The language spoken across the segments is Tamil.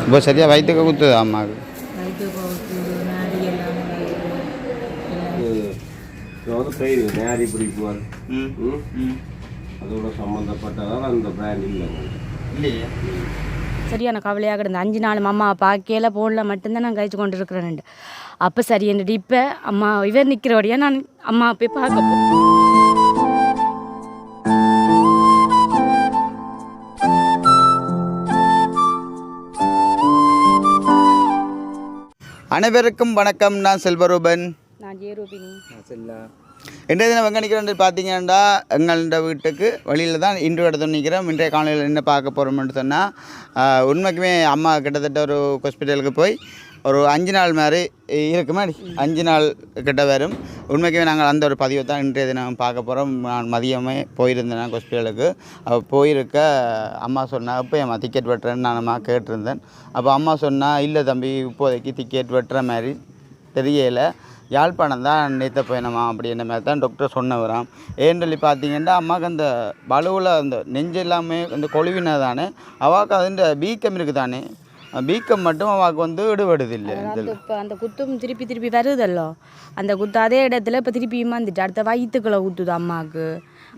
இப்போ சரியாக வயிற்றுக்கு குத்துது அம்மாவுக்கு வயிற்று போகுது நாடி எல்லாம் இது வந்து பெய்யுது நேரி பிடிப்புவார் அதோட சம்மந்தப்பட்டதால் அந்த பிராண்ட் இல்லை இல்லையே சரியான கவலையாக கிடந்து அஞ்சு நாள் அம்மா பார்க்கையில ஃபோனில் மட்டும்தான் நான் கழிச்சு கொண்டு இருக்கிறேன் அப்போ சரி என்னடி இப்போ அம்மா இவர் நிற்கிறோடையா நான் அம்மா போய் பார்க்க அனைவருக்கும் வணக்கம். நான் செல்வரூபன். நான் ஜேரூபினி இன்றைய தினம் எங்கே நிற்கிறோம் பார்த்தீங்கன்னா எங்களோட வீட்டுக்கு வழியில் தான் இன்று இடத்துல நிற்கிறோம். இன்றைய காலையில் என்ன பார்க்க போகிறோம்னு சொன்னால் உண்மைக்குமே அம்மா கிட்டத்தட்ட ஒரு ஹாஸ்பிட்டலுக்கு போய் ஒரு அஞ்சு நாள் மாதிரி இருக்குமா? அஞ்சு நாள் கிட்ட வரும். உண்மைக்குமே நாங்கள் அந்த ஒரு பதிவை தான் இன்றைய தினம் பார்க்க போகிறோம் நான் மதியமே போயிருந்தேன் நான் ஹாஸ்பிட்டலுக்கு. அப்போ போயிருக்க அம்மா சொன்னால் இப்போ அம்மா டிக்கெட் வெட்டுறேன்னு நான் அம்மா கேட்டிருந்தேன். அப்போ அம்மா சொன்னால் இல்லை தம்பி இப்போதைக்கு டிக்கெட் வெட்டுற மாதிரி தெரியலை. யாழ்ப்பாணம் தான் நேற்று பயணமா அப்படின்ற மாதிரி தான் டாக்டர் சொன்னவராம். ஏன்னு சொல்லி பார்த்தீங்கன்னா அம்மாவுக்கு அந்த பலுவில் அந்த நெஞ்சு எல்லாமே அந்த கொழுவினா தானே அவாவுக்கு அதுன்ற வீக்கம் இருக்குது தானே வீக்கம் மட்டும் அவாவுக்கு வந்து விடுபடுது இல்லை அந்த இப்போ அந்த குத்தும் திருப்பி திருப்பி வருதல்லோ? அந்த குத்து அதே இடத்துல இப்போ திருப்பியும் வந்துட்டு அடுத்த வயிற்றுக்குள்ளே ஊற்றுது அம்மாவுக்கு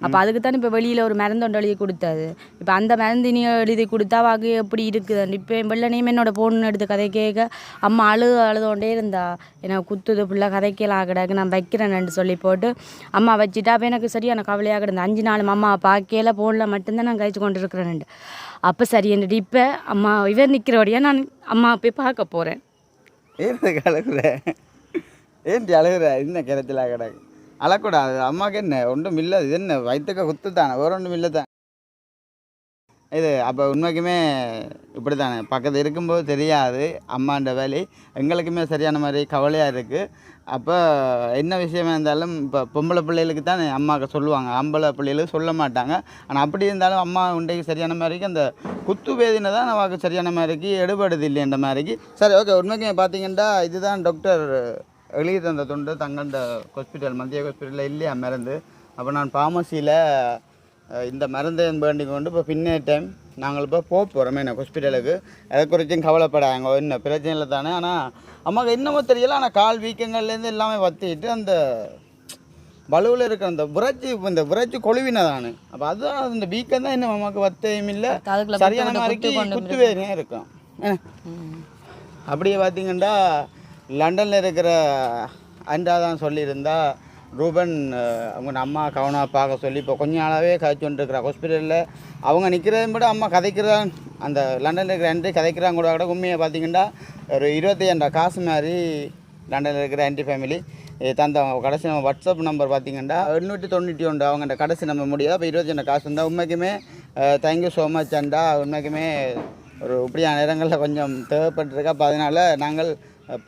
அப்போ அதுக்கு தான் இப்போ வெளியில் ஒரு மருந்தொண்டு எழுதி கொடுத்தாது. இப்போ அந்த மருந்து நீ எழுதி கொடுத்தா வாக்கு எப்படி இருக்குது? இப்போ வெள்ளனையும் என்னோட பொண்ணு எடுத்து கதை கேட்க அம்மா அழுது அழுதோண்டே இருந்தா எனக்கு குத்துது ஃபுல்லாக கதைக்கலாம் கிடக்கு நான் வைக்கிறேன்னு சொல்லி போட்டு அம்மா வச்சுட்டா அப்போ எனக்கு சரியான கவலையாக கிடந்து அஞ்சு நாள் அம்மா பார்க்கையில ஃபோனில் மட்டும்தான் நான் கழிச்சு கொண்டு இருக்கிறேன் அப்போ சரி என்னடி இப்போ? அம்மா இவர் நிற்கிறோடையா நான் அம்மா போய் பார்க்க போகிறேன் ஏன் அழுகுற? ஏன்டி அழுகுற? என்ன கிணத்துல கிடக்கு அழக்கூடாது. அம்மாவுக்கு என்ன? ஒன்றும் இல்லை. இது என்ன? வயிற்றுக்க குத்து தானே வேற ஒன்றும் இல்லை தான். இது அப்போ உண்மைக்குமே இப்படி தானே பக்கத்தில் இருக்கும்போது தெரியாது. அம்மான்ற வேலை. எங்களுக்குமே சரியான மாதிரி கவலையாக இருக்குது அப்போ என்ன விஷயமா இருந்தாலும் இப்போ பொம்பளை பிள்ளைகளுக்கு தான் அம்மாவுக்கு சொல்லுவாங்க. ஆம்பளை பிள்ளைகளுக்கு சொல்ல மாட்டாங்க. ஆனால் அப்படி இருந்தாலும் அம்மா உண்டைக்கு சரியான மாதிரிக்கு அந்த குத்து வேதினை தான் நமக்கு சரியான மாதிரிக்கு எடுபடுது இல்லைன்ற மாதிரிக்கு. சரி ஓகே உண்மைக்கு பார்த்தீங்கன்னா இதுதான் டாக்டர் எழுதி தந்த தொண்டு. தங்கண்ட ஹாஸ்பிட்டல் மத்திய ஹாஸ்பிட்டலில் இல்லையா மருந்து. அப்போ நான் ஃபார்மசியில் இந்த மருந்தை வேண்டி கொண்டு இப்போ பின்னே டைம் நாங்கள் இப்போ போக போகிறோமே என்ன ஹாஸ்பிட்டலுக்கு அதை குறித்தும் கவலைப்படாங்க என்ன பிரச்சனை இல்லை தானே. ஆனால் அம்மாவுக்கு என்னமோ தெரியல. ஆனால் கால் வீக்கங்கள்லேருந்து எல்லாமே வத்திட்டு அந்த பலுவில் இருக்கிற அந்த விரைச்சி இந்த விரைச்சி கொழுவின தானே அப்போ அதுதான் அந்த வீக்கம் தான் இன்னும் அம்மாவுக்கு வத்தையும் இல்லை. சரியான மாதிரிக்கு குத்து வேதனையாக இருக்கும்? அப்படியே பார்த்தீங்கன்னா லண்டனில் இருக்கிற அண்டா தான் சொல்லியிருந்தா ரூபன் அவங்க அம்மா கவனம் பார்க்க சொல்லி இப்போ கொஞ்ச நாளாகவே கதைச்சு கொண்டிருக்கிறா ஹாஸ்பிட்டலில் அவங்க நிற்கிறதையும் விட அம்மா கதைக்கிறான். அந்த லண்டனில் இருக்கிற ஆண்டி கதைக்கிறாங்க கூட கூட உண்மையை பார்த்தீங்கன்னா ஒரு இருபத்தையாயிரம் காசு மாதிரி லண்டனில் இருக்கிற ஆண்டி ஃபேமிலி தந்த கடைசி நம்ம வாட்ஸ்அப் நம்பர் பார்த்தீங்கன்னா எண்ணூற்றி தொண்ணூற்றி ஒன்று. அவங்கள்ட்ட கடைசி நம்ம முடியாது. அப்போ இருபத்தஞ்சு காசு இருந்தால் உண்மைக்குமே தேங்க்யூ ஸோ மச் அண்டா. உண்மைக்குமே ஒரு இப்படியான நேரங்களில் கொஞ்சம் தேவைப்பட்டிருக்கா. அப்போ அதனால் நாங்கள்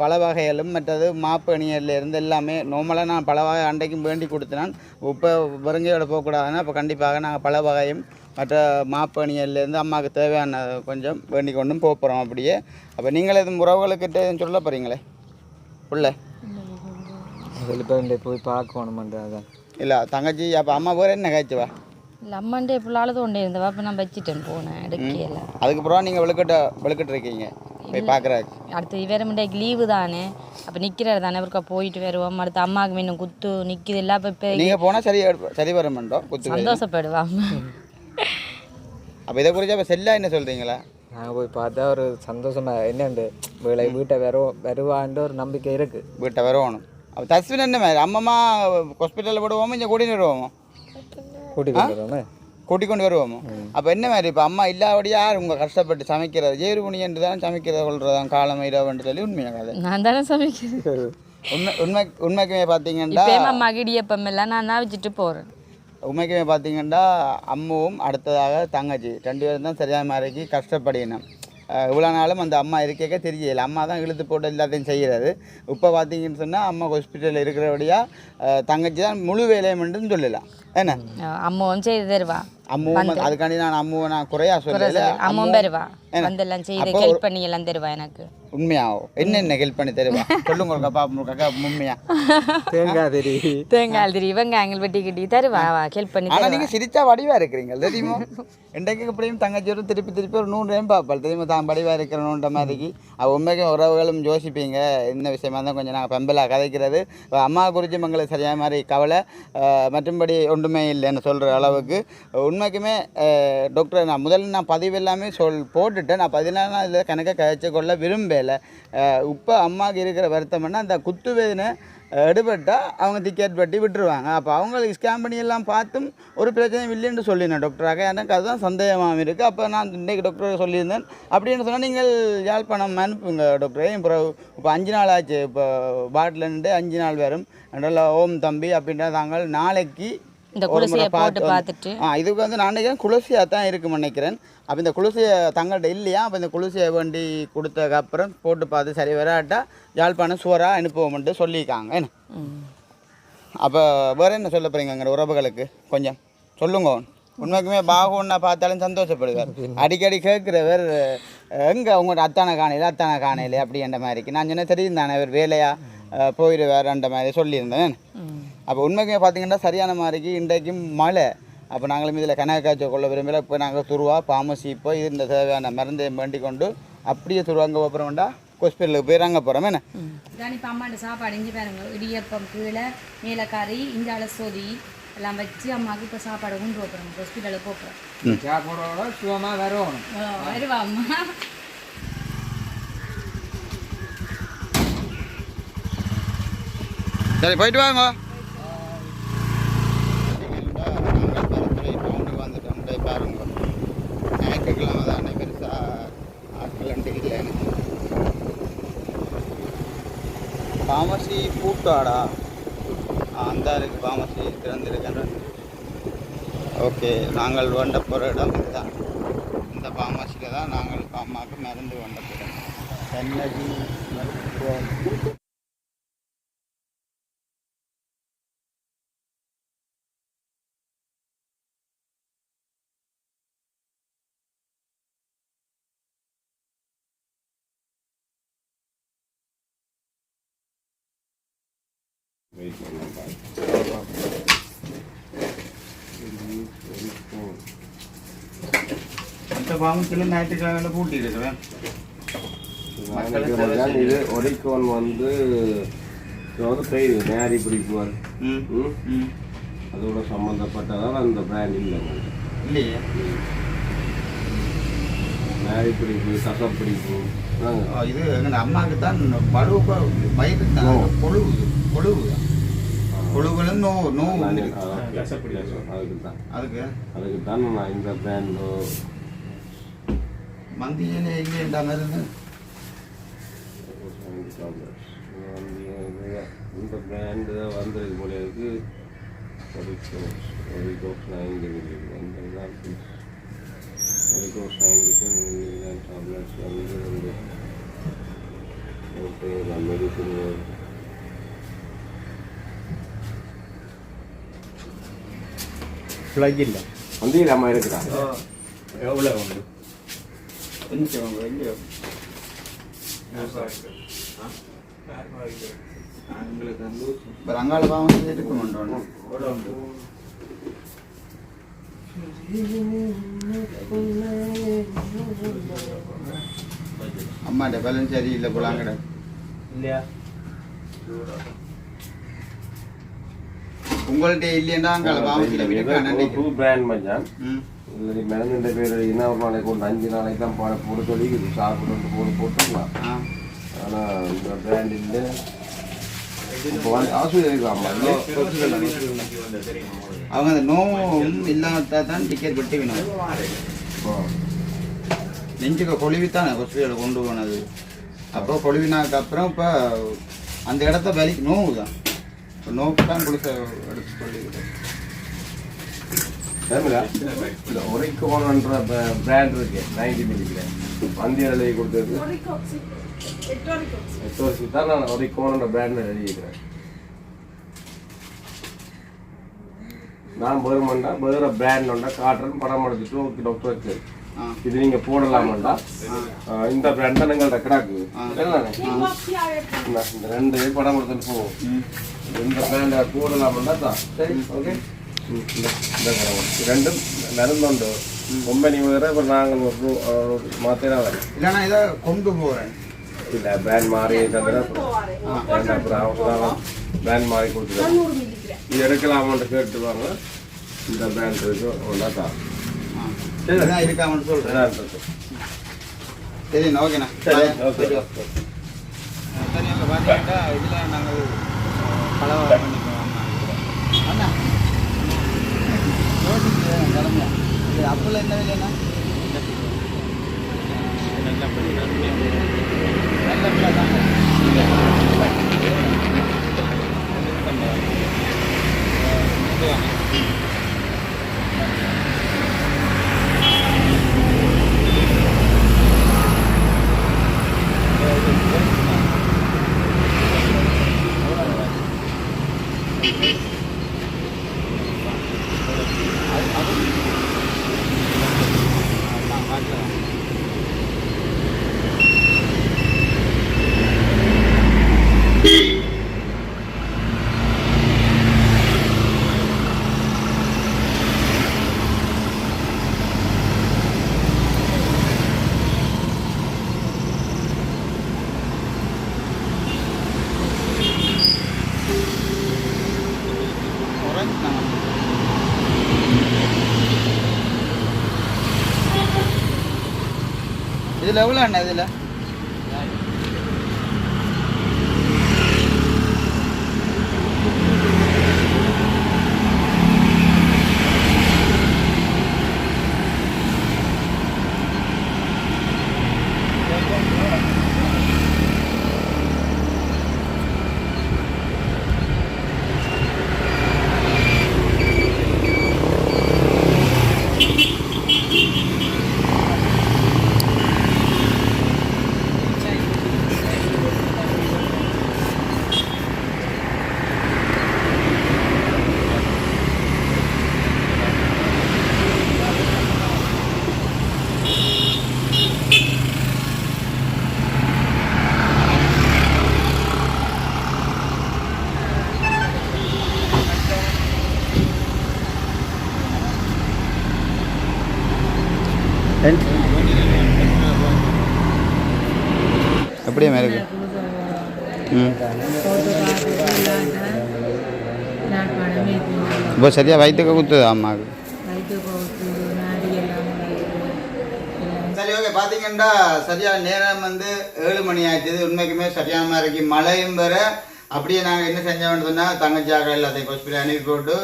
பல வகைகளும் மற்றது மாப்பு அணியல்ல இருந்து எல்லாமே நார்மலாக நான் பல வகை அண்டைக்கும் வேண்டி கொடுத்தேன். இப்போ வெறுங்கையோட போகக்கூடாதுன்னா இப்போ கண்டிப்பாக நாங்கள் பல வகையும் மற்ற மாப்பு அணியல்லேருந்து அம்மாவுக்கு தேவையான கொஞ்சம் வேண்டி கொண்டும் போக போகிறோம் அப்படியே. அப்போ நீங்களே இது உறவுகளுக்கிட்ட எதுவும் சொல்ல போகிறீங்களே உள்ள. வெளிப்பேண்டை போய் பார்க்கணுமான்ற அதான். இல்லை தங்கச்சி அப்போ அம்மா வேறு என்ன காய்ச்சுவா இல்லை அம்மாண்டே அழுது கொண்டே இருந்தவா அப்போ நான் வச்சுட்டேன் போனேன். எடுக்கையில் அதுக்கப்புறம் நீங்கள் விழுக்கட்ட விழுக்கிட்டு இருக்கீங்க. போய் பார்க்குறாக்கு அடுத்து வேறு மண்டேக்கு லீவு தானே. அப்போ நிற்கிறாரு தானே ஒருக்கா போயிட்டு வருவோம். அடுத்து அம்மாவுக்கு இன்னும் குத்து நிற்கிது எல்லாம் இப்போ இப்போ நீங்கள் போனால் சரி சரி வர மாட்டோம் குத்து சந்தோஷப்படுவா அம்மா அப்போ இதை குறித்து அப்போ செல்லா என்ன சொல்கிறீங்களா நாங்கள் போய் பார்த்தா ஒரு சந்தோஷமா என்னண்டு வேலை வீட்டை வரு வருவான்ற ஒரு நம்பிக்கை இருக்கு. வீட்டை வரணும் அப்போ தஸ்வின் என்ன மாதிரி? அம்மம்மா ஹாஸ்பிட்டலில் விடுவோமோ இங்கே கூட்டின்னு வருவோமோ? கூட்டிட்டு வந்துடுவோமே. கூட்டிக் கொண்டு வருவோமோ? அப்போ என்ன மாதிரி? இப்போ அம்மா இல்லாதபடி யார் உங்கள் கஷ்டப்பட்டு சமைக்கிறது? ஜேரு என்று தான் சமைக்கிறத கொள்றதான் காலம் இரவுன்னு சொல்லி உண்மையாக கதை நான் தானே சமைக்கிறேன் உண்மை உண்மை உண்மைக்குமே பார்த்தீங்கன்னா அம்மா இடியப்பம் எல்லாம் நான் தான் வச்சுட்டு போகிறேன் உண்மைக்குமே பார்த்தீங்கன்னா அம்மாவும் அடுத்ததாக தங்கச்சி. ரெண்டு பேரும் தான் சரியான மாதிரிக்கு கஷ்டப்படினோம் இவ்வளோ நாளும் அந்த அம்மா இருக்க தெரியல. அம்மா தான் இழுத்து போட்டு எல்லாத்தையும் செய்கிறது இப்போ பார்த்தீங்கன்னு சொன்னால் அம்மா ஹாஸ்பிட்டலில் இருக்கிறபடியாக தங்கச்சி தான் முழு வேலையை மட்டும் சொல்லலாம். என்ன? அம்மாவும் செய்து தருவா. அம்முவும் அதுக்காண்டி நான் அம்முவை நான் குறையா சொல்லல அம்மாவும் வந்தெல்லாம் செய்து அப்போ ஹெல்ப் பண்ணி எல்லாம் தருவா எனக்கு. உண்மையாவோ? என்னென்ன ஹெல்ப் பண்ணி தருவா? சொல்லுங்க ஒரு கப்பா கக்கா உண்மையா? தேங்காய் தெரி. தேங்காய் திரி வெங்காயங்கள் வெட்டி கட்டி தருவா ஹெல்ப் பண்ணி ஆனா தருவா. நீங்க சிரிச்சா வடிவா இருக்கிறீங்க தெரியுமா? இன்றைக்கு எப்படியும் தங்கச்சி ஒரு திருப்பி திருப்பி ஒரு நூறு டைம் பார்ப்பாள். தெரியுமா? தான் வடிவா இருக்கிறணுன்ற மாதிரிக்கு. அவ உண்மைக்கும் உறவுகளும் யோசிப்பீங்க என்ன விஷயமா இருந்தால் கொஞ்சம் நாங்கள் பெம்பலா கதைக்கிறது. அம்மா குறித்து மங்களுக்கு சரியான மாதிரி கவலை மற்றும்படி ஒன்றுமே இல்லைன்னு சொல்கிற அளவுக்கு. உண்மைக்குமே டாக்டர் நான் முதல்ல நான் பதிவு எல்லாமே சொல் போட்டுட்டேன் நான் பதினாலாம் இதில் கணக்கை கழிச்சு கொள்ள விரும்பலை. இப்போ அம்மாவுக்கு இருக்கிற வருத்தம்னா அந்த குத்து வேதனை எடுபட்டால் அவங்க டிக்கெட் பட்டி விட்டுருவாங்க. அப்போ அவங்களுக்கு ஸ்கேன் பண்ணி எல்லாம் பார்த்தும் ஒரு பிரச்சனையும் இல்லைன்னு சொல்லினேன் டாக்டராக எனக்கு அதுதான் சந்தேகமாக இருக்குது அப்போ நான் இன்றைக்கு டாக்டர் சொல்லியிருந்தேன். அப்படின்னு சொன்னால் நீங்கள் யாழ்ப்பாணம் அனுப்புங்க டாக்டரே இப்போ இப்போ அஞ்சு நாள் ஆச்சு. இப்போ பாட்டிலேருந்து அஞ்சு நாள் வரும். நல்லா ஓம் தம்பி அப்படின்ற தாங்கள் நாளைக்கு இந்த குளிசையை போட்டு பார்த்துட்டு. ஆ இதுக்கு வந்து நான் நினைக்கிறேன் தான் இருக்குன்னு நினைக்கிறேன். அப்போ இந்த குளிர்ச்சியை தங்கள்கிட்ட இல்லையா? அப்போ இந்த குளிர்ச்சியை வண்டி கொடுத்ததுக்கப்புறம் போட்டு பார்த்து சரி வராட்டா யாழ்ப்பாணம் சுவராக அனுப்புவோம்ட்டு சொல்லியிருக்காங்க. என்ன. அப்போ வேறு என்ன சொல்ல போகிறீங்க உறவுகளுக்கு? கொஞ்சம் சொல்லுங்க. உண்மைக்குமே பாகுன்னா பார்த்தாலும் சந்தோஷப்படுவார். அடிக்கடி கேட்குறவர் எங்கே உங்களோட அத்தானை காணையில் அத்தானை காணையில் அப்படின்ற மாதிரிக்கு நான் சொன்ன தெரியும் தானே அவர் வேலையாக போயிடுவார்ன்ற மாதிரி சொல்லியிருந்தேன். அப்போ உண்மைக்குமே பார்த்தீங்கன்னா சரியான மாதிரிக்கு இன்றைக்கும் மழை. அப்போ நாங்களும் இதில் கணக்கு காய்ச்ச கொள்ள விரும்பல. இப்போ நாங்கள் துருவா பாமசி இப்போ இது இந்த தேவையான மருந்தையும் வேண்டிக் கொண்டு அப்படியே துருவா அங்கே போகிறோம் வேண்டாம் ஹாஸ்பிட்டலுக்கு போய் அங்கே போகிறோம் என்ன இதான் இப்போ அம்மாண்ட சாப்பாடு. இஞ்சி பாருங்க. இடியப்பம் கீழே மேலே கறி இஞ்சால சொதி எல்லாம் வச்சு அம்மாவுக்கு இப்போ சாப்பாடு கொண்டு போகிறோம் ஹாஸ்பிட்டலுக்கு போகிறோம் சாப்பிடோட சுகமாக வரணும் வருவா அம்மா. சரி போயிட்டு வாங்க பாருங்க ஞாயிற்றுக்கிழமை தானே பெருசாக ஆட்கள் இல்லைன்னு பாமசி பூட்டாடா அந்த இருக்கு பாமசி திறந்திருக்கின்றது ஓகே நாங்கள் வேண்ட போகிற இடம் இதுதான். இந்த பாமசியில் தான் நாங்கள் இப்போ அம்மாவுக்கு மருந்து வேண்ட போகிறோம் மருத்துவம். ஞாயிற்றுக்கிழமையில் பூட்டி இருக்கிறேன் இது ஒரிக்கோன் வந்து இது வந்து பெய்து நேரி பிடிக்குவார் அதோட சம்மந்தப்பட்டதால் அந்த பிராண்ட் இல்லை. இல்லையே நேரி பிடிப்பு கசப் பிடிப்பு இது எங்கள் அம்மாவுக்கு தான் பழுவு வயிறு தான் கொழுவு கொழுவு கொழுவுல நோவு நோவு okay. அதுக்கு தான். அதுக்கு அதுக்கு தான் நான் இந்த பிராண்டோ மந்தியிலே மருந்து இந்த பிராண்டு தான் வந்திருக்கு போல இருக்கு. ஒரிகோஸ் ஒரிகோஸ் நைன் இந்த தான் ஒரிகோஸ் நைன் டேப்லெட்ஸ் வந்து மெடிசன் பிளக் இல்லை வந்தீங்களா அம்மா இருக்கிறா எவ்வளோ உண்டு பாவம் இருக்கு கொண்டு அம்மாட்ட பேலன்ஸ் சரியில்லை போலாங்கட இல்லையா உங்கள்கிட்ட இல்லையண்டா அங்கே பாவத்தில் விட்டுக்கான டூ பிராண்ட் மச்சான். இல்லை மிளகுண்ட பேர் என்ன ஒரு நாளைக்கு கொண்டு அஞ்சு நாளைக்கு தான் போட போட சொல்லி சாப்பிட்டு போட்டு போட்டுக்கலாம் ஆனால் இந்த பிராண்ட் இல்லை. அவங்க அந்த நோவும் இல்லாம தான் டிக்கெட் வெட்டி வேணும். நெஞ்சுக்கு கொழுவித்தான் ஹாஸ்பிட்டலில் கொண்டு போனது. அப்போ கொழுவினதுக்கு அப்புறம் இப்போ அந்த இடத்த வலிக்கு நோவு தான் இப்போ நோக்கு தான் கொடுக்க எடுத்து ஒரைக்கோன்ற பிராண்ட் இருக்கு நைன்டி மில்லிகிராம் வந்தியில் கொடுத்தது. எட்டு வருஷத்துக்கு தான் நான் ஒரைக்கோன்ற பிராண்டில் எழுதியிருக்கிறேன். நான் வேறுமெண்டா வேற பிராண்ட் உண்டா காட்டுறேன் படம் எடுத்துட்டு ஓகே டாக்டர் வச்சு ஆ. இது நீங்க போடலாமாண்டா? இந்த பிராண்ட் தான் எங்கள்கிட்ட கிடாக்கு? இந்த இந்த ரெண்டு படம் எடுத்துட்டு போவோம் இந்த போடலாமாண்டா தான் சரி ஓகே இந்த. ரெண்டும் நடந்துண்டு கம்பெனி வேற இப்போ நாங்கள் மாற்றினா இல்லைன்னா இதை கொண்டு போகிறேன் இல்லை பிராண்ட் மாறி தவிர அப்புறம் அவங்க பிராண்ட் மாறி கொடுத்துருவாங்க இது எடுக்கலாமான்னு கேட்டுவாங்க இந்த பிராண்ட் இருக்கு ஒன்றா தான் இருக்காமன்னு சொல்கிறேன். சரிண்ணா ஓகேண்ணா. சரி பார்த்தீங்கன்னா இதில் நாங்கள் பலவாறு பண்ணிக்குவோம் அண்ணா யோசிச்சு கிளம்புங்க இது அப்போல்லாம் என்ன விலைண்ணா நல்ல பிள்ளை குறைஞ்சிட்டாங்க இதில் எவ்வளோ அண்ணா இதில் எப்படியும் இருக்கு ம் யாழ்ப்பாணமே இப்போ சரியாக வயிற்றுக்கு குத்துது அம்மாவுக்கு சரி ஓகே பார்த்தீங்கன்னா சரியான நேரம் வந்து ஏழு மணி ஆயிடுச்சு உண்மைக்குமே சரியான மாதிரிக்கு மழையும் வர அப்படியே நாங்கள் என்ன செஞ்சோம்னு சொன்னால் தங்கச்சியாக எல்லாத்தையும் ஹாஸ்பிட்டல் அனுப்பி போட்டு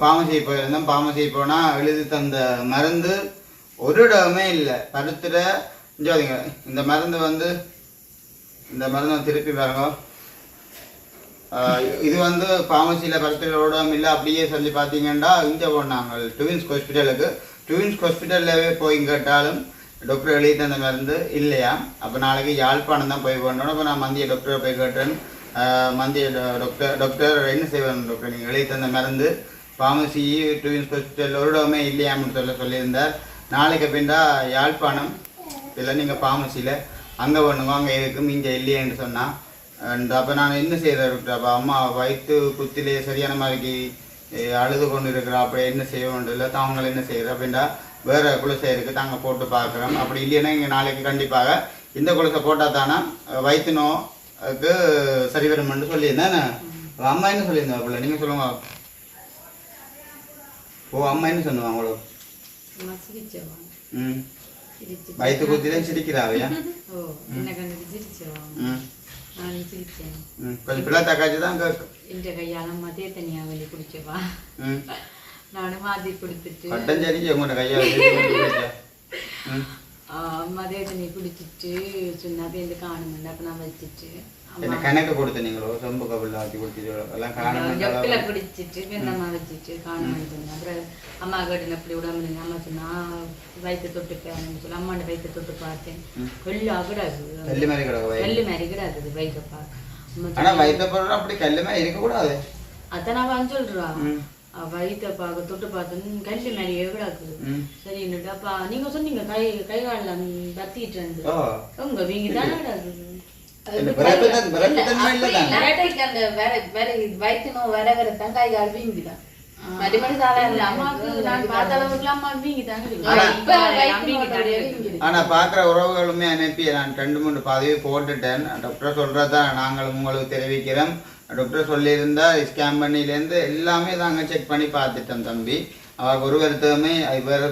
பாமசி போயிருந்தோம் பாமசி போனால் எழுதி தந்த மருந்து ஒரு இடமே இல்லை பருத்துற இந்த மருந்து வந்து இந்த மாதிரி வந்து திருப்பி பாருங்க இது வந்து ஃபார்மசியில் பருத்திரோட இல்லை அப்படியே சொல்லி பார்த்தீங்கன்னா இங்கே போனாங்க டுவின்ஸ் ஹாஸ்பிட்டலுக்கு டுவின்ஸ் ஹாஸ்பிட்டல்லவே போய் கேட்டாலும் டாக்டர் எழுதி தந்த மருந்து இல்லையா? அப்போ நாளைக்கு யாழ்ப்பாணம் தான் போய் போடணும் அப்போ நான் மந்திய டாக்டரை போய் கேட்டேன். மந்திய டாக்டர் டாக்டர் என்ன செய்வேன் டாக்டர் நீங்கள் எழுதி தந்த மருந்து ஃபார்மசி டுவின்ஸ் ஹாஸ்பிட்டல் ஒரு இடமே இல்லையாம்னு சொல்ல சொல்லியிருந்தார். நாளைக்கு பின்னா யாழ்ப்பாணம் இல்லை நீங்கள் ஃபார்மசியில் அங்கே பண்ணுங்க அங்கே இருக்கும் இங்கே இல்லையேன்னு சொன்னால் அப்போ நான் என்ன செய்கிறேன் அப்போ அம்மா வயிற்று குத்திலே சரியான மாதிரிக்கு அழுது கொண்டு இருக்கிறா அப்படி என்ன செய்ய வேண்டும் இல்லை தாங்கள் என்ன செய்கிற அப்படின்னா வேறு குளிசை இருக்குது தாங்க போட்டு பார்க்குறோம். அப்படி இல்லைன்னா இங்கே நாளைக்கு கண்டிப்பாக இந்த குளிசை போட்டால் தானே வயிற்று நோய்க்கு சரி வரும்னு சொல்லியிருந்தேன் அம்மா என்ன சொல்லியிருந்தா அப்படில நீங்கள் சொல்லுங்க. ஓ அம்மா என்ன அவ்வளோ சிரிச்சவா ம். ம் நான் சிரிச்சேன் ம் கொஞ்சம் பிள்ளை தக்காச்சி தான் என்ற கையால மதே தனியா வெளி குடிச்சவா நானும் மாத்தி கொடுத்துட்டு பட்டம் சரிஞ்சு உங்களோட கையை வச்சு ம் மதே தண்ணி குடிச்சிட்டு சொன்னா பேருந்து காணுங்க அப்ப நான் வச்சுட்டு என்ன கணக்கு கொடுத்து நீங்களோ சொம்பு கபில் ஆற்றி கொடுத்துட்டு எல்லாம் ஜப்பில காணும் குடிச்சிட்டு வெந்தமா வச்சுட்டு காணும்னு சொன்னேன் அப்புறம் அம்மா கேட்டு எப்படி விடாம இருங்க அம்மா சொன்னா வயிற்று தொட்டு சொல்லி அம்மாண்ட வயிற்று தொட்டு பார்த்தேன். கொல்லா கிடாது கல்லு மாதிரி வயிறு. கல்லு மாதிரி கிடாது வயிற்று அம்மா ஆனா வயிற்ற பொருள் அப்படி கல்லு மாதிரி இருக்கக்கூடாது அதான் அவன் சொல்றா. வயித்தை பார்க்க தொட்டு பார்த்தோன்னு கல்லு மாதிரி எவ்வளோக்குது சரி என்னட்டு அப்பா நீங்க சொன்னீங்க கை கை காலில் பத்திட்டு இருந்து உங்க வீங்க தானே ஆனா பாக்குற உறவுகளுமே அனுப்பி நான் ரெண்டு மூணு பதிவு போட்டுட்டேன். டாக்டர் சொல்றதா நாங்கள் உங்களுக்கு தெரிவிக்கிறோம். டாக்டர் சொல்லியிருந்தா ஸ்கேன் பண்ணிலேருந்து எல்லாமே நாங்கள் செக் பண்ணி பார்த்துட்டோம் தம்பி. அவருக்கு ஒரு வருத்தமே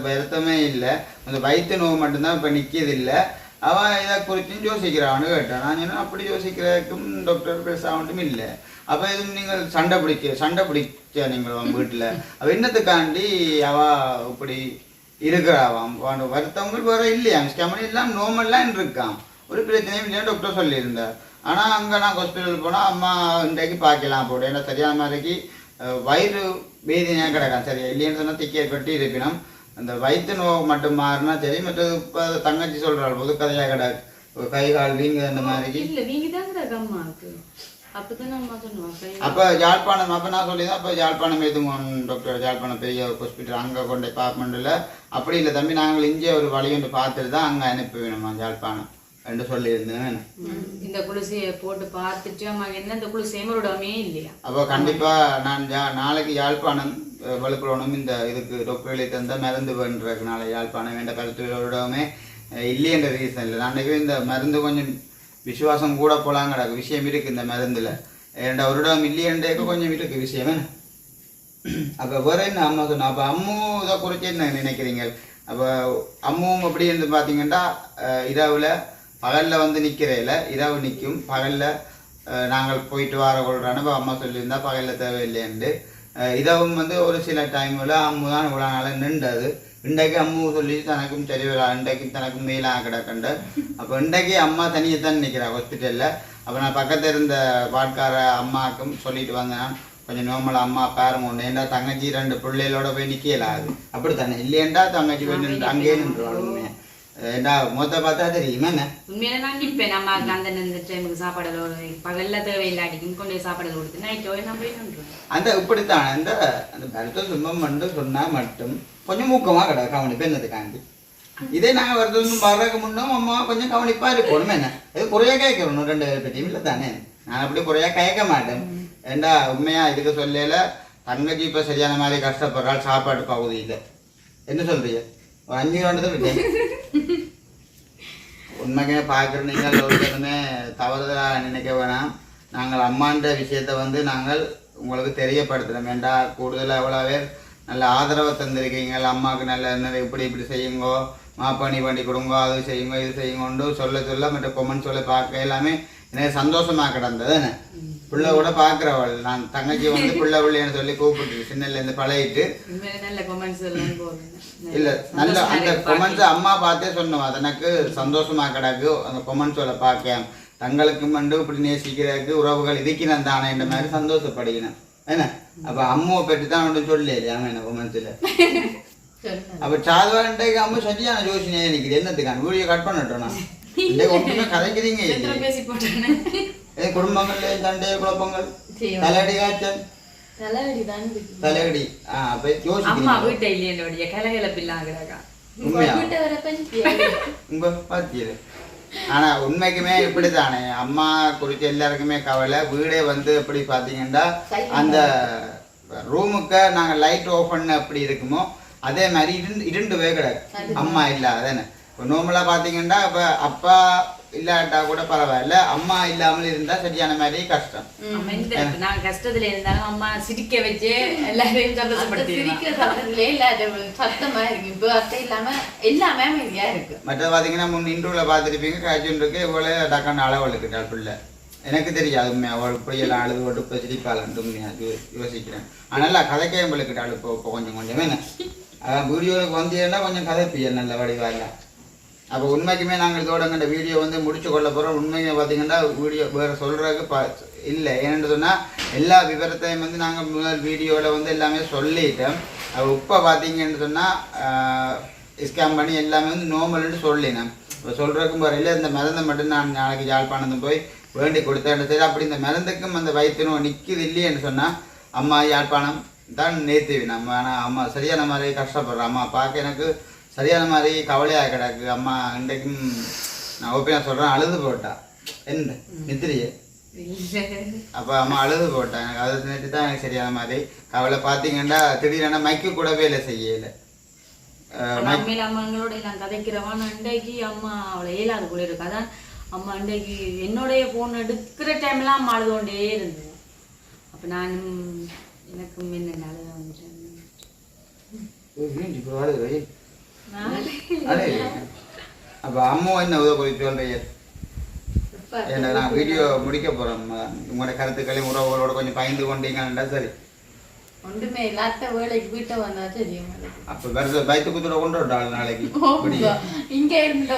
வருத்தமே இல்லை. அந்த வயிற்று நோவு மட்டும்தான் இப்போ நிற்கிது இல்லை. அவன் இதை குறித்தும் யோசிக்கிறான்னு கேட்டான் நான் என்ன அப்படி யோசிக்கிறதுக்கும் டாக்டர் பேசாமட்டும் மட்டும் இல்லை அப்போ எதுவும் நீங்கள் சண்டை பிடிக்க சண்டை பிடிச்ச நீங்கள் அவன் வீட்டில் அவள் என்னத்துக்காண்டி அவ இப்படி இருக்கிறாவாம் அவன் வருத்தவங்க வேற இல்லையா ஸ்டெமனி எல்லாம் நோமெல்லாம் இருக்கான் ஒரு பிரச்சனையும் இல்லையா டாக்டர் சொல்லியிருந்தார் ஆனால் அங்கே நான் ஹாஸ்பிட்டல் போனால் அம்மா இன்றைக்கு பார்க்கலாம் போடு ஏன்னா சரியான மாதிரிக்கு வயிறு வேதனையாக கிடக்கான் சரியா இல்லைன்னு சொன்னால் திக்கேற்பட்டு கட்டி இருக்கணும் அந்த வயிற்று நோவு மட்டும் மாறினா சரி மற்றது இப்போ தங்கச்சி சொல்கிறாள் புது கதையாக கிடக்கு. கை கால் வீங்க அந்த மாதிரிக்கு இல்ல வீங்கி தான் கிடக்கு அம்மாவுக்கு அப்போ யாழ்ப்பாணம் அப்போ நான் சொல்லி தான் அப்போ யாழ்ப்பாணம் எதுவும் டாக்டர் யாழ்ப்பாணம் பெரிய ஹாஸ்பிட்டல் அங்கே கொண்டு பார்ப்பண்டில் அப்படி இல்லை தம்பி நாங்கள் இங்கே ஒரு வழி ஒன்று பார்த்துட்டு தான் அங்கே அனுப்பி வேணுமா யாழ்ப்பாணம். என்று சொல்லியிருந்தேன் இந்த குளிசையை போட்டு பார்த்துட்டு அம்மா என்ன இந்த குளிசை எமரோடமே இல்லையா? அப்போ கண்டிப்பாக நான் நாளைக்கு யாழ்ப்பாணம் வலுக்குறணும் இந்த இதுக்கு டாக்டர் எழுதி தந்த மருந்து பண்ணுறதுக்கு நாளை யாழ்ப்பாணம் என்ற கருத்துள்ளோடவுமே இல்லைன்ற ரீசன் இல்லை. நினைக்கிறேன் இந்த மருந்து கொஞ்சம் விசுவாசம் கூட போலாம் கிடக்கு. விஷயம் இருக்கு இந்த மருந்துல. ஏன்டா ஒரு இடம் இல்லையன்றதுக்கு கொஞ்சம் இருக்கு விஷயம் அப்போ வேற என்ன அம்மா சொன்னா? அப்போ அம்மு இதை குறித்து என்ன நினைக்கிறீங்க? அப்போ அம்முவும் அப்படி இருந்து பார்த்தீங்கன்னா இரவுல பகல்ல வந்து நிற்கிறதில்ல இரவு நிற்கும் பகல்ல நாங்கள் போயிட்டு வர கொள்றோன்னு அம்மா சொல்லியிருந்தா பகலில் தேவையில்லைன்னு இதவும் இரவும் வந்து ஒரு சில டைமில் அம்மு தான் இவ்வளோ நாளாக நின்றது. இன்றைக்கு அம்மு சொல்லி தனக்கும் சரி வரா இன்றைக்கும் தனக்கும் மேலாக கிடக்கண்டு. அப்போ இன்றைக்கு அம்மா தனியாக தான் நிற்கிறா ஹாஸ்பிட்டலில் அப்போ நான் பக்கத்தில் இருந்த பாட்கார அம்மாவுக்கும் சொல்லிட்டு வந்தேன். கொஞ்சம் நோமல் அம்மா பாருங்க ஒன்று ஏண்டா தங்கச்சி ரெண்டு பிள்ளைகளோட போய் நிற்கலாது அப்படி தானே இல்லையேண்டா தங்கச்சி போய் நின்று அங்கேயே நின்றுவாள் ஏண்டா மொத்த பார்த்தா தெரியுமா என்ன உண்மையில நான் நிற்பேன் நம்ம அந்த இந்த டைமுக்கு சாப்பாடு பகல்ல தேவையில்லாடிக்கும் கொண்டு போய் சாப்பாடு கொடுத்து நைட்டோ நின்றுவேன் அந்த இப்படித்தான் அந்த அந்த மருத்துவ சும்மம் வந்து சொன்னா மட்டும் கொஞ்சம் மூக்கமாக கிடக்கு கவனிப்பு என்னதுக்காண்டி இதே நாங்கள் வருது வர்றதுக்கு முன்னும் அம்மா கொஞ்சம் கவனிப்பா இருக்கணும் என்ன இது குறையா கேட்கணும் ரெண்டு பேர் பற்றியும் இல்லை தானே நான் அப்படி குறையா கேட்க மாட்டேன் ஏண்டா உண்மையா இதுக்கு சொல்லல தங்கச்சி இப்போ சரியான மாதிரி கஷ்டப்படுறாள் சாப்பாடு பகுதியில் என்ன சொல்றீங்க ஒரு அஞ்சு விட்டேன் உண்மைக்கே பார்க்குற நீங்கள் ஒருத்தருமே தவறுதலாக நினைக்க வேணாம். நாங்கள் அம்மான்ற விஷயத்தை வந்து நாங்கள் உங்களுக்கு தெரியப்படுத்துகிறோம் ஏண்டா கூடுதலாக எவ்வளோ பேர் நல்ல ஆதரவை தந்திருக்கீங்க. அம்மாவுக்கு நல்ல என்ன இப்படி இப்படி செய்யுங்கோ. மாப்பணி பண்ணி கொடுங்க அது செய்யுங்க இது செய்யுங்கொண்டு சொல்ல சொல்ல மற்ற கொமெண்ட் சொல்ல பார்க்க எல்லாமே எனக்கு சந்தோஷமாக கிடந்தது என்ன பிள்ளை கூட பார்க்குறவள் நான் தங்கச்சி வந்து பிள்ளை பிள்ளைன்னு சொல்லி கூப்பிட்டு பழகிட்டு. கொமெண்ட்ஸ் எல்லாம் போகுது இல்ல நல்ல அந்த கொமெண்ட்ஸ் அம்மா பார்த்தே சொன்னோம். அது எனக்கு சந்தோஷமா கிடக்கு. அந்த கொமெண்ட்ஸோட பார்க்க தங்களுக்கு மண்டு இப்படி நேசிக்கிறதுக்கு உறவுகள் இருக்கிறேன் தானே என்ற மாதிரி சந்தோஷப்படுகிறேன் என்ன? அப்ப அம்மாவை பற்றி தான் ஒன்றும் சொல்லல இல்லையா என்ன கொமெண்ட்ஸில் அப்ப சாதுவான்டைக்கு அம்மா சரியான யோசனையே நிற்கிது என்னத்துக்கான? வீடியோ கட் பண்ணட்டும் நான் ஒன்றுமே கதைக்கிறீங்க யோசிக்கிறீங்க வீட்டை இல்லையனுடைய கலகலப்பில்லாங்கிறாக்கா உண்மையா வீட்டை வர பஞ்சு உங்க பாத்தியது ஆனா உண்மைக்குமே இப்படிதானே அம்மா குறித்து எல்லாருக்குமே கவலை வீடே வந்து எப்படி பாத்தீங்கன்னா அந்த ரூமுக்கு நாங்க லைட் ஆஃப் பண்ண எப்படி இருக்குமோ அதே மாதிரி இருண்டு இருண்டு கிடக்கு அம்மா இல்லாதானே இப்போ நார்மலாக பார்த்தீங்கன்னா இப்போ அப்பா இல்லாட்டா கூட பரவாயில்ல. அம்மா இல்லாமல் இருந்தா சரியான மாதிரி கஷ்டம். அம்மா இந்த நான் கஷ்டத்துல இருந்தாலும் அம்மா சிரிக்க வச்சு எல்லாரையும் சந்தோஷப்படுத்தி சிரிக்கிற சத்தத்திலே இல்லாத சத்தமா இருக்கு. இப்போ அத்தை இல்லாம எல்லாமே அமைதியா இருக்கு? மற்றது பார்த்தீங்கன்னா முன் இன்ட்ரூவில் பார்த்துருப்பீங்க காய்ச்சல் இருக்கு இவ்வளோ டக்கான அளவழுக்கிட்டாள் பிள்ளை. எனக்கு தெரியாது உண்மையா அவள் இப்படியெல்லாம் அழுது போட்டு இப்போ சிரிப்பாளன்ட்டு உண்மையா யோசிக்கிறேன். ஆனால் கதைக்கே உங்களுக்கு இப்போ இப்போ கொஞ்சம் கொஞ்சம். வீடியோவுக்கு வந்தீங்கன்னா கொஞ்சம் கதைப்பிய நல்ல வடிவாக அப்போ உண்மைக்குமே நாங்கள் இதோட வீடியோ வந்து முடிச்சு கொள்ள போகிறோம் உண்மையை பார்த்தீங்கன்னா வீடியோ வேறு சொல்கிறதுக்கு ப இல்லை. ஏன்னு சொன்னால் எல்லா விவரத்தையும் வந்து நாங்கள் முதல் வீடியோவில் வந்து எல்லாமே சொல்லிட்டோம். அப்போ இப்போ பார்த்தீங்கன்னு சொன்னால் ஸ்கேம் பண்ணி எல்லாமே வந்து நோமல்னு சொல்லினேன் இப்போ சொல்கிறதுக்கும் வரையில் இந்த மருந்தை மட்டும் நான் நாளைக்கு யாழ்ப்பாணத்துக்கு போய் வேண்டி கொடுத்தேன் சரி அப்படி இந்த மருந்துக்கும் அந்த வயிற்றுனோ நிற்கிது இல்லையேன்னு சொன்னால் அம்மா யாழ்ப்பாணம் தான் நேத்து நம்ம ஆனால் அம்மா சரியான மாதிரி கஷ்டப்படுறேன் அம்மா பார்க்க எனக்கு சரியான மாதிரி கவலையாக கிடக்கு. அம்மா இன்றைக்கும் நான் ஓப்பே நான் சொல்கிறேன் அழுது போட்டா. என்ன? நித்திரியே. அப்போ அம்மா அழுது போட்டேன் எனக்கு அது நேற்று தான் எனக்கு சரியான மாதிரி கவலை. பார்த்தீங்கன்னா திடீரென மைக்கு கூட வேலை செய்யலை. அம்மையில அம்மாங்களோட எல்லாம் கதைக்கிறவான் அண்டைக்கு அம்மா அவளை ஏழாது போல இருக்கு. அதான் அம்மா அண்டைக்கு என்னுடைய போன் எடுக்கிற டைம்லாம் அம்மா அழுது கொண்டே இருந்தது அப்ப நான் எனக்கும் என்ன அழுத வந்துட்டேன் அழுது அப்போ அம்மா என்ன உதவி சொல்றீங்க ஏன்னா நான் வீடியோ முடிக்க போகிறேன் உங்களோட கருத்துக்களையும் உறவுகளோட கொஞ்சம் பயந்து கொண்டீங்கன்னா சரி. ஒன்றுமே இல்லாத வேலைக்கு வீட்டை வந்தா தெரியும் அப்போ வருஷ பயத்து குத்துல கொண்டு நாளைக்கு. இங்க இருந்து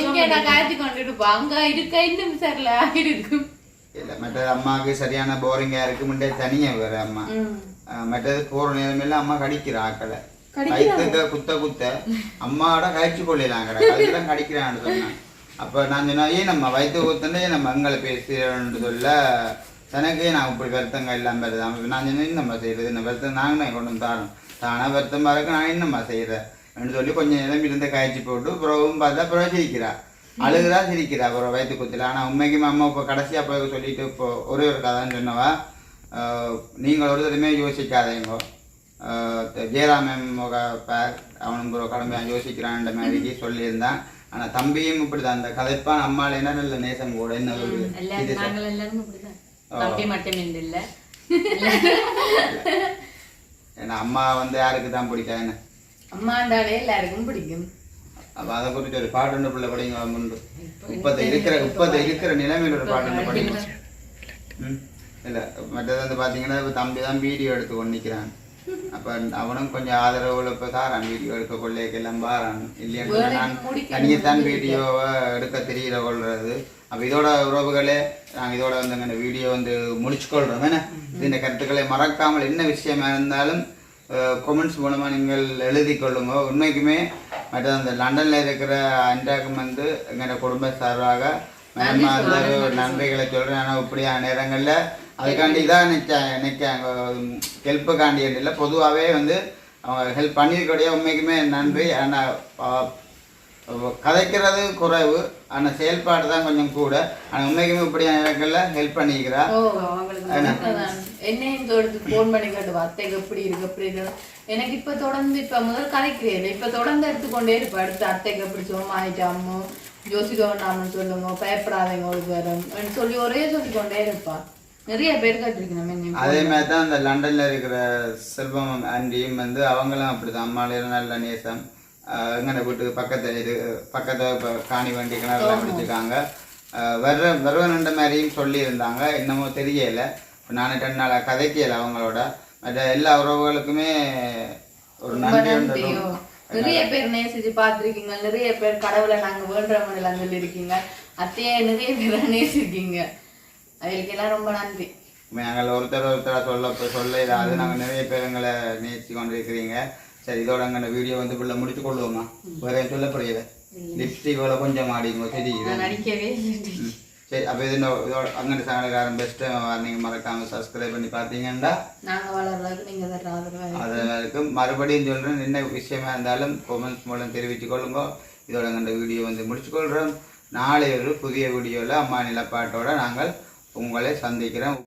இங்க நான் காய்ச்சி கொண்டுட்டு போ அங்க இருக்க இன்னும் சரில இருக்கும். இல்லை மற்றது அம்மாவுக்கு சரியான போரிங்காக இருக்கு முன்னே தனியாக வேறு அம்மா. மற்றது போகிற நேரமெல்லாம் அம்மா கடிக்கிற ஆக்களை வயிற்றுக்கு குத்த குத்த அம்மாவோட கழிச்சு கொள்ளலாம் கடை அதெல்லாம் கடிக்கிறான்னு சொன்னேன் அப்போ நான் சொன்னேன் ஏன் நம்ம வயிற்று குத்துனே நம்ம எங்களை பேசுகிறோன்னு சொல்ல தனக்கே நான் இப்படி வருத்தங்க இல்லாமல் வருது. அவன் நான் சொன்னேன் நம்ம செய்கிறது இந்த வருத்தம் நாங்கள் நான் கொண்டு வந்து தரோம் தானாக வருத்தம் பாருக்க நான் என்னம்மா செய்கிறேன் அப்படின்னு சொல்லி கொஞ்சம் நேரம் இருந்த காய்ச்சி போட்டு பிறகும் பார்த்தா பிறகு சிரிக்கிறா. அழுகுறா சிரிக்கிறா அப்புறம் வயிற்று குத்துல. ஆனால் உண்மைக்குமே அம்மா இப்போ கடைசியாக போய் சொல்லிட்டு இப்போ ஒரே ஒரு கதைன்னு சொன்னவா நீங்கள் ஒரு தடவையுமே யோசிக்காதீங்க. ஆஹ் ஜெயராம் மேம் அவனும் ஒரு கடமையாக யோசிக்கிறான்ற மாதிரி சொல்லியிருந்தான். ஆனால் தம்பியும் இப்படி தான் அந்த கதைப்பான் அம்மாள் என்ன நல்ல நேசம் கூட என்ன ஏன்னா அம்மா வந்து யாருக்கு தான் பிடிக்காது என்ன? அம்மாண்டாலே எல்லாருக்கும் பிடிக்கும். அப்போ அதை குறித்து ஒரு பாட்டு பிள்ளை படிங்க முண்டு இப்போத்த இருக்கிற இப்போத்த இருக்கிற நிலைமையில் ஒரு பாட்டு படிங்க. ம். இல்லை மற்றது வந்து பார்த்தீங்கன்னா இப்போ தம்பி தான் வீடியோ எடுத்து கொண்டு நிற்கிறான் அப்போ அவனும் கொஞ்சம் ஆதரவுல இப்போ தாரான் வீடியோ எடுக்க கொள்ளைக்கு எல்லாம் பாரான் இல்லைன்னு நான் தனியத்தான் வீடியோவை எடுக்க தெரியல கொள்றது. அப்போ இதோட உறவுகளே நாங்கள் இதோட வந்து இந்த வீடியோ வந்து முடிச்சுக்கொள்கிறோம் என்ன? இந்த கருத்துக்களை மறக்காமல் என்ன விஷயமா இருந்தாலும் கொமெண்ட்ஸ் மூலமாக நீங்கள் எழுதி கொள்ளுங்க. உண்மைக்குமே மற்ற அந்த லண்டனில் இருக்கிற அன்றாக்கும் வந்து எங்களோட குடும்ப சார்பாக நன்றிகளை சொல்கிறேன் ஆனால் இப்படியான நேரங்களில் அதுக்காண்டி தான் நிற்க ஹெல்ப்புக்காண்டி இல்லை. பொதுவாகவே வந்து அவங்க ஹெல்ப் பண்ணியிருக்கக்கூடிய உண்மைக்குமே நன்றி. ஆனால் கதைக்கிறது குறைவு. ஆனால் செயல்பாடு தான் கொஞ்சம் கூட. ஆனால் உண்மைக்குமே இப்படியான நேரங்களில் ஹெல்ப் பண்ணிக்கிறா. என்னையும் தொடர்ந்து போன் பண்ணி கேட்டு அத்தைக்கு எப்படி இருக்கு இருக்கு? எனக்கு இப்ப தொடர்ந்து இப்ப முதல் கதைக்கிறேன் இப்ப தொடர்ந்து எடுத்துக்கொண்டே இருப்பேன் அடுத்து அத்தைக்கு எப்படி சும்மா ஆயிட்டாமோ யோசிக்க வேண்டாம்னு சொல்லுங்க. பயப்படாதீங்க ஒரு பேரும். சொல்லி ஒரே சொல்லிக்கொண்டே இருப்பா. நிறைய பேர் கேட்டிருக்கணும் என்ன அதே மாதிரி தான் அந்த லண்டனில் இருக்கிற செல்வம் ஆண்டியும் வந்து அவங்களும் அப்படி தான் அம்மாலையும் நல்ல நேசம் எங்கன வீட்டுக்கு பக்கத்தில் இரு பக்கத்தில் இப்போ காணி வண்டி கிணறுலாம் பிடிச்சிருக்காங்க. வர்ற வருவனண்ட மாதிரியும் சொல்லியிருந்தாங்க. என்னமோ தெரியல. இப்போ நான் ரெண்டு நாள் கதைக்கல அவங்களோட. மற்ற எல்லா உறவுகளுக்குமே ஒரு நன்றி. நிறைய பேர் நேசிச்சு பார்த்திருக்கீங்க. நிறைய பேர் கடவுளை நாங்க வேண்டுறவங்க சொல்லியிருக்கீங்க. அத்தையே நிறைய பேர் நேசிருக்கீங்க அவங்களுக்கெல்லாம் ரொம்ப நன்றி. நாங்கள் ஒருத்தர் ஒருத்தராக சொல்ல சொல்ல இல்லாது நாங்கள் நிறைய பேர் எங்களை நேசிச்சு கொண்டிருக்கிறீங்க. சரி இதோட அங்கே வீடியோ வந்து பிள்ளை முடிச்சு கொள்ளுவோமா வேற சொல்ல புரியல லிப்ஸ்டிக்கோட கொஞ்சம் ஆடிங்க சரி. சரி அப்போ இது இதோட அங்கே சங்கடக்காரன் பெஸ்ட்டு நீங்கள் மறக்காம சப்ஸ்கிரைப் பண்ணி பார்த்தீங்கன்னா அது வரைக்கும் மறுபடியும் சொல்கிறேன் என்ன விஷயமா இருந்தாலும் கொமெண்ட்ஸ் மூலம் தெரிவித்து கொள்ளுங்க. இதோட அந்த வீடியோ வந்து முடிச்சுக்கொள்கிறோம் நாளை ஒரு புதிய வீடியோவில் அம்மா நிலப்பாட்டோட நாங்கள் உங்களை சந்திக்கிறோம்